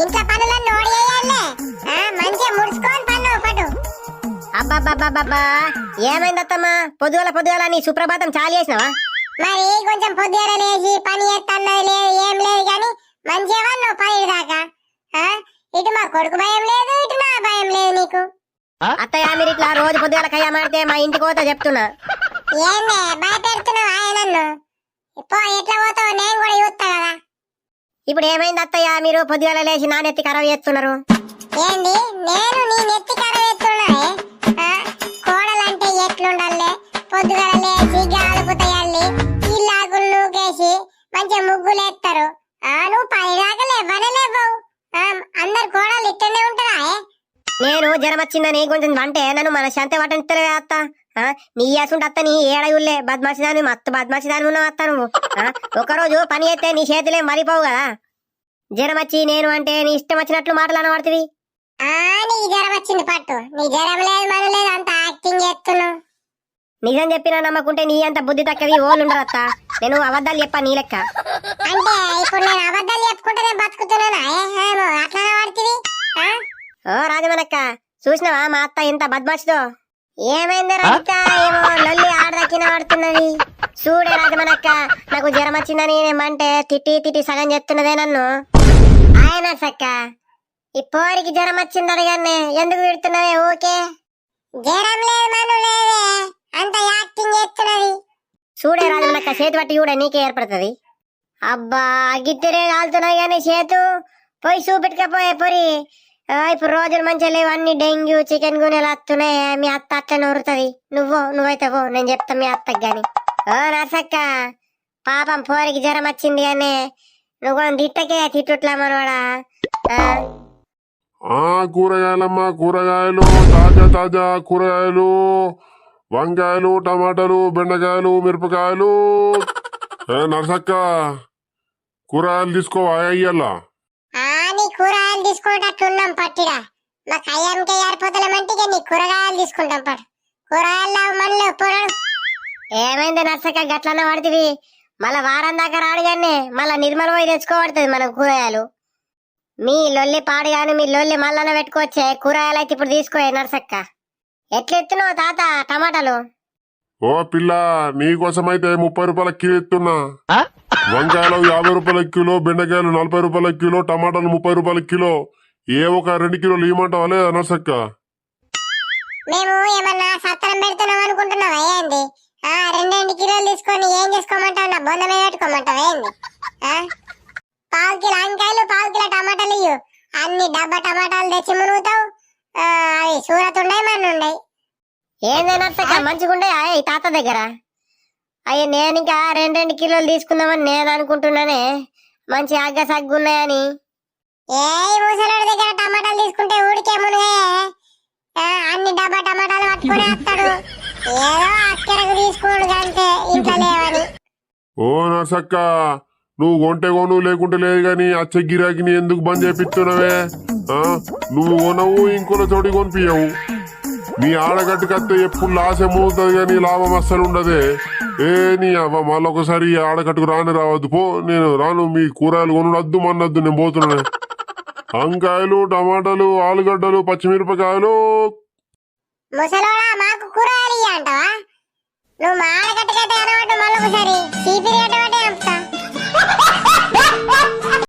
ఇంట్లో పనులన్నీ నోడి వేయాలే ఆ, మంచిగా ముడుచుకొని పన్ను ఏమైంది అత్తమ్మా పొద్దుగల పొద్దుగల నీ సుప్రభాతం చాలు చేసినావా? మరి కొంచెం లేచి పని చేస్తున్నది లేదు ఏం లేదు కానీ మంచిగా వాళ్ళు పని దాకా ఆ, ఇటు మా కొడుకు భయం లేదు ఇటు నా భయం లేదు నీకు. అత్తయ్య మీరు ఇట్లా రోజు పొద్దుగల కయ్య మాడితే మా ఇంటికి పోతా చెప్తున్నా. ఏందే భయపెడుతున్నావు ఆయన నన్ను? పో ఎట్లా పోతావు నేను కూడా చూస్తా కదా. ఇప్పుడు ఏమైంది అత్తయ్య? మీరు పొద్దుగాల లేచి నానెత్తి కరవ చేస్తున్నారు. ఏంది? నేను నీ నెత్తి కరవ చేస్తున్నాయి కోడలంటే ఎట్లుండాలే? పొద్దుగాల లేచి గాలుపు తయాలి ఇల్లాగులు నూకేసి మంచిగా ముగ్గులు ఎత్తారు నువ్వు పని దాకా లేవనే లేవు అందరు కోడలు ఇట్టనే ఉంటారా నేను జ్వరం వచ్చిందని కొంచెం అంటే నన్ను మన శాంతి పట్టనిస్తలే అత్త. నీ అసుంటి అత్త నీ ఏడగుల్లే బద్మాసిదాని మత్తు బద్మాసిదాని ఉన్నావు అత్త నువ్వు. ఒకరోజు పని చేస్తే నీ చేతులే మరిపోవు కదా. జ్వరం వచ్చి నేను అంటే నీ ఇష్టం వచ్చినట్లు మాటలు అనబడుతుంది ఆ నీకు జ్వరం వచ్చింది పట్టు. నీ జ్వరం లేదు మన లేదు అంత యాక్టింగ్ చేస్తున్నావు. నిజం చెప్పినా నమ్మకుంటే నీ అంత బుద్ధి తక్కవి ఓళ్ళు ఉండరు అత్త. నేను అబద్ధాలు చెప్పా నీ లెక్క. అంటే ఇప్పుడు నేను అబద్ధాలు చెప్పుకుంటేనే బతుకుతున్నానా? రాజమనక్క చూసినావా మా అత్త ఎంత బద్మాషిదో ఏమైంది రజిత ఏమో లొల్లి ఆడదక్కిన ఆడుతున్నది. చూడే రాజమనక్క నాకు జ్వరం వచ్చిందని ఏమంటే తిట్టి తిట్టి సగం చెప్తున్నదే నన్ను. ఆయన సక్క ఈ పోరికి జ్వరం వచ్చింది అడగానే ఎందుకు విడుతున్నవే ఓకే జ్వరం లేదు మను లేదే. అంత యాక్టింగ్ చేస్తున్నది. చూడే రాజమనక్క చేతి పట్టి కూడా నీకే ఏర్పడుతుంది. అబ్బా గిద్దరే కాలుతున్నాయి కానీ చేతు. పోయి చూపెట్టుకపోయే పొరి. ఇప్పుడు రోజులు మంచిగా లేవు. అన్ని డెంగ్యూ చికెన్ గునెలు వస్తున్నాయి? మీ అత్త అట్లనే ఉరుతుంది నువ్వు నువ్వైతే పో. నేను చెప్తా మీ అత్తకి గాని. ఓ నర్సక్క పాపం పోరికి జ్వరం వచ్చింది కానీ నువ్వు కొంచెం తిట్టకే తిట్టుట్లా మనవాడా? ఆ, కూరగాయలమ్మా కూరగాయలు. తాజా తాజా కూరగాయలు. వంకాయలు టమాటాలు బెండకాయలు మిరపకాయలు. నర్సక్క నరసక్క కూరగాయలు తీసుకోవా అయ్యల్లా కూరగాయలు తీసుకునేటట్లున్నాం పట్టిరా మా కయ్యంకే ఏరిపోతలేమంటే నీ కూరగాయలు తీసుకుంటాం పట్టు. కూరగాయలు మళ్ళీ పొరడు ఏమైంది నర్సక్క గట్లనే పడుతుంది మళ్ళా వారం దాకా రాడు కానీ మళ్ళా నిర్మల పోయి తెచ్చుకోబడుతుంది మనం కూరగాయలు. మీ లొల్లి పాడు కానీ మీ లొల్లి మళ్ళన పెట్టుకోవచ్చే కూరగాయలు అయితే ఇప్పుడు తీసుకో నర్సక్క. ఎట్లెత్తున్నావు తాత టమాటాలు? ఓ పిల్ల నీకోసమైతే ముప్పై రూపాయల కిలో ఎత్తున్నా. వంకాయలు యాభై రూపాయల కిలో బెండకాయలు నలభై రూపాయల కిలో టమాటాలు ముప్పై రూపాయల కిలో. ఏ ఒక రెండు కిలోలు ఇవ్వమంటావా లేదా నరసక్క? మేము ఏమన్నా సత్తరం పెడుతున్నాం అనుకుంటున్నావా ఏంది? ఆ రెండు రెండు కిలోలు తీసుకొని ఏం చేసుకోమంటావు? నా బొంద మీద పెట్టుకోమంటావా ఏంది? ఆ? పావు కిలో వంకాయలు పావు కిలో టమాటాలు ఇయ్యు. అన్ని డబ్బా టమాటాలు తెచ్చి మునుగుతావు. అవి సూరత్ ఉన్నాయి మన ఉన్నాయి ఏంది నర్సక్క మంచిగుండే ఈ తాత దగ్గర? అయ్యో నేను ఇంకా రెండు రెండు కిలోలు తీసుకుందామని నేను అనుకుంటున్నానే. మంచి అగ్గ సగ్గున్నాయని ఏ ముసలోడి దగ్గర టమాటాలు తీసుకుంటే ఊడికే మునిగే. అన్ని డబ్బా టమాటాలు పట్టుకుని వస్తాడు ఏదో అక్కడకు తీసుకోడు అంతే ఇంట్లో లేవని. ఓ నరసక్క నువ్వు కొంటే కొను లేకుంటే లేదు గాని అచ్చ గిరాకిని ఎందుకు బంద్ చేపిస్తున్నావే? ఆ? నువ్వు కొనవు ఇంకోల చోటి కొనిపించవు నీ ఆడగట్టుకత్తే ఎప్పుడు లాసే మూతుంది కానీ లాభం అస్సలు ఉండదే. ఏ నీ అవ్వ మళ్ళీ ఒకసారి ఆడకట్టుకు రాని రావద్దు. పో నేను రాను మీ కూరగాయలు కొను మన్నద్దు నేను పోతున్నాను వంకాయలు టమాటాలు ఆలుగడ్డలు పచ్చిమిరపకాయలు. ముసలోడా మాకు కూరగాయలు